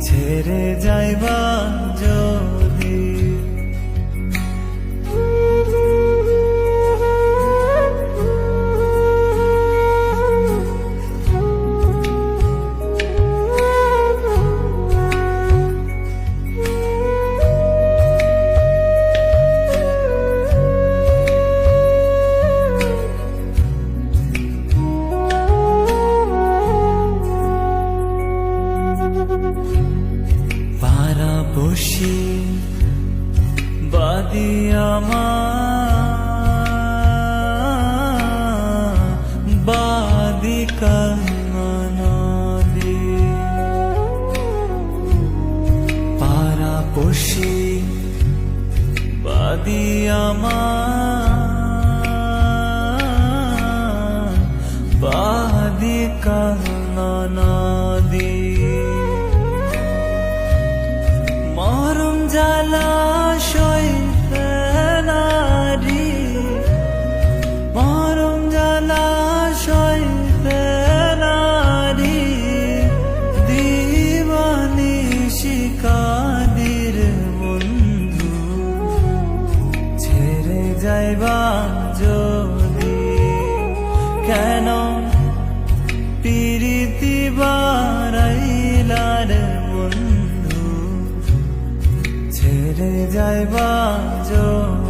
ছেড়ে যাইবা যদি আমার বাদি কানদি পারা বসি বাদি আমার বাদি কানদি মরম জলাশয় যাইবা যদি কেন পিরিতি বারাইলার বন্ধু? ছেড়ে যাইবা যদি।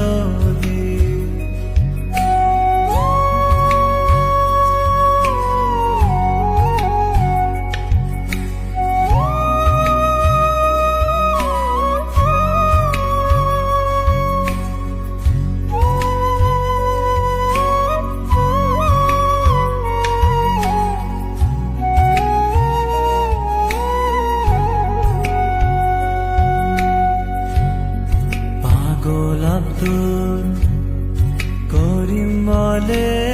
আব্দুল করিম বলে